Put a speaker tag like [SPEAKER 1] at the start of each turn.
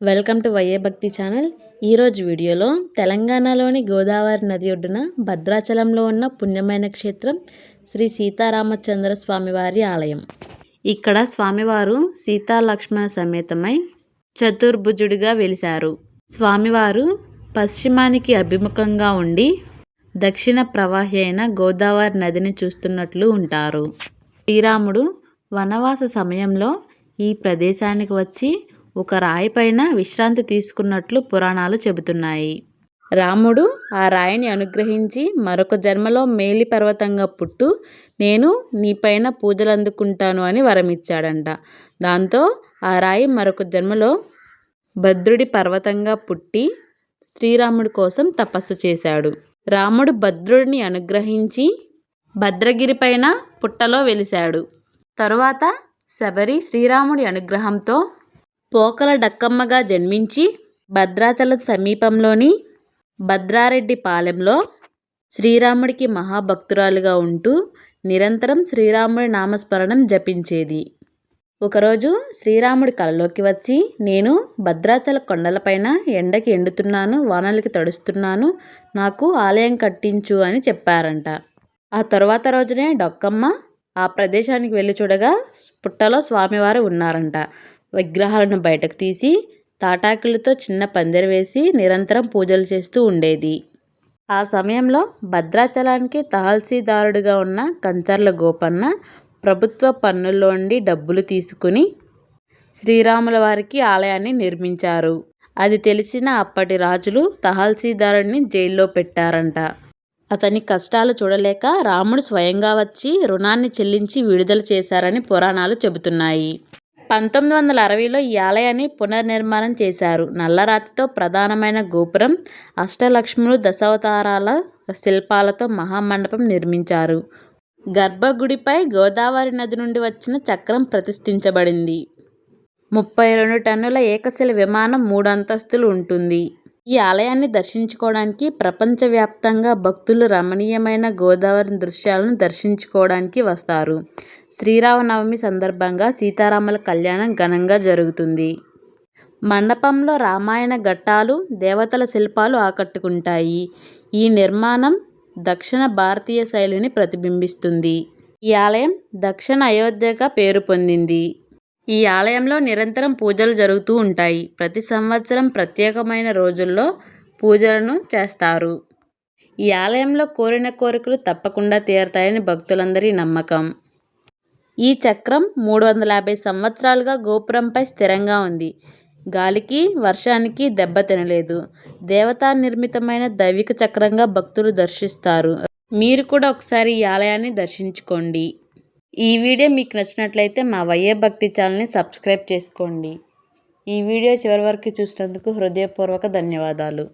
[SPEAKER 1] Welcome to వైఏ భక్తి channel. ఈరోజు వీడియోలో తెలంగాణలోని గోదావరి నది ఒడ్డున భద్రాచలంలో ఉన్న పుణ్యమైన క్షేత్రం శ్రీ సీతారామచంద్ర స్వామివారి ఆలయం. ఇక్కడ స్వామివారు సీతా లక్ష్మణ సమేతమై చతుర్భుజుడిగా వెలిశారు. స్వామివారు పశ్చిమానికి అభిముఖంగా ఉండి దక్షిణ ప్రవాహి అయిన గోదావరి నదిని చూస్తున్నట్లు ఉంటారు. శ్రీరాముడు వనవాస సమయంలో ఈ ప్రదేశానికి వచ్చి ఒక రాయి పైన విశ్రాంతి తీసుకున్నట్లు పురాణాలు చెబుతున్నాయి. రాముడు ఆ రాయిని అనుగ్రహించి మరొక జన్మలో మేలి పర్వతంగా పుట్టు నేను నీపైన పూజలు అందుకుంటాను అని వరమిచ్చాడంట. దాంతో ఆ రాయి మరొక జన్మలో భద్రుడి పర్వతంగా పుట్టి శ్రీరాముడి కోసం తపస్సు చేశాడు. రాముడు భద్రుడిని అనుగ్రహించి భద్రగిరిపైన పుట్టలో వెలిశాడు. తరువాత శబరి శ్రీరాముడి అనుగ్రహంతో పోకల డక్కమ్మగా జన్మించి భద్రాచలం సమీపంలోని భద్రారెడ్డి పాలెంలో శ్రీరాముడికి మహాభక్తురాలుగా ఉంటూ నిరంతరం శ్రీరాముడి నామస్మరణం జపించేది. ఒకరోజు శ్రీరాముడి కలలోకి వచ్చి నేను భద్రాచల కొండలపైన ఎండకి ఎండుతున్నాను వానలకి తడుస్తున్నాను నాకు ఆలయం కట్టించు అని చెప్పారంట. ఆ తర్వాత రోజునే డొక్కమ్మ ఆ ప్రదేశానికి వెళ్ళి చూడగా పుట్టలో స్వామివారు ఉన్నారంట. విగ్రహాలను బయటకు తీసి తాటాకులతో చిన్న పందిరి వేసి నిరంతరం పూజలు చేస్తూ ఉండేది. ఆ సమయంలో భద్రాచలానికి తహసీల్దారుడిగా ఉన్న కంచర్ల గోపన్న ప్రభుత్వ పన్నుల్లోండి డబ్బులు తీసుకుని శ్రీరాముల వారికి ఆలయాన్ని నిర్మించారు. అది తెలిసిన అప్పటి రాజులు తహల్సీదారుడిని జైల్లో పెట్టారంట. అతని కష్టాలు చూడలేక రాముడు స్వయంగా వచ్చి రుణాన్ని చెల్లించి విడుదల చేశారని పురాణాలు చెబుతున్నాయి. పంతొమ్మిది వందల అరవైలో ఈ ఆలయాన్ని పునర్నిర్మాణం చేశారు. నల్లరాతితో ప్రధానమైన గోపురం అష్టలక్ష్ములు దశావతారాల శిల్పాలతో మహామండపం నిర్మించారు. గర్భగుడిపై గోదావరి నది నుండి వచ్చిన చక్రం ప్రతిష్ఠించబడింది. ముప్పై రెండు టన్నుల ఏకశిల విమానం మూడు అంతస్తులు ఉంటుంది. ఈ ఆలయాన్ని దర్శించుకోవడానికి ప్రపంచవ్యాప్తంగా భక్తులు రమణీయమైన గోదావరి దృశ్యాలను దర్శించుకోవడానికి వస్తారు. శ్రీరామనవమి సందర్భంగా సీతారాముల కళ్యాణం ఘనంగా జరుగుతుంది. మండపంలో రామాయణ ఘట్టాలు దేవతల శిల్పాలు ఆకట్టుకుంటాయి. ఈ నిర్మాణం దక్షిణ భారతీయ శైలిని ప్రతిబింబిస్తుంది. ఈ ఆలయం దక్షిణ అయోధ్యగా పేరు పొందింది. ఈ ఆలయంలో నిరంతరం పూజలు జరుగుతూ ఉంటాయి. ప్రతి సంవత్సరం ప్రత్యేకమైన రోజుల్లో పూజలను చేస్తారు. ఈ ఆలయంలో కోరిన కోరికలు తప్పకుండా తీరతాయని భక్తులందరి నమ్మకం. ఈ చక్రం మూడు వందల యాభై సంవత్సరాలుగా గోపురంపై స్థిరంగా ఉంది. గాలికి వర్షానికి దెబ్బ తినలేదు. దేవతా నిర్మితమైన దైవిక చక్రంగా భక్తులు దర్శిస్తారు. మీరు కూడా ఒకసారి ఈ ఆలయాన్ని దర్శించుకోండి. ఈ వీడియో మీకు నచ్చినట్లయితే మా వయ్యే భక్తి ఛానల్ని సబ్స్క్రైబ్ చేసుకోండి. ఈ వీడియో చివరి వరకు చూసినందుకు హృదయపూర్వక ధన్యవాదాలు.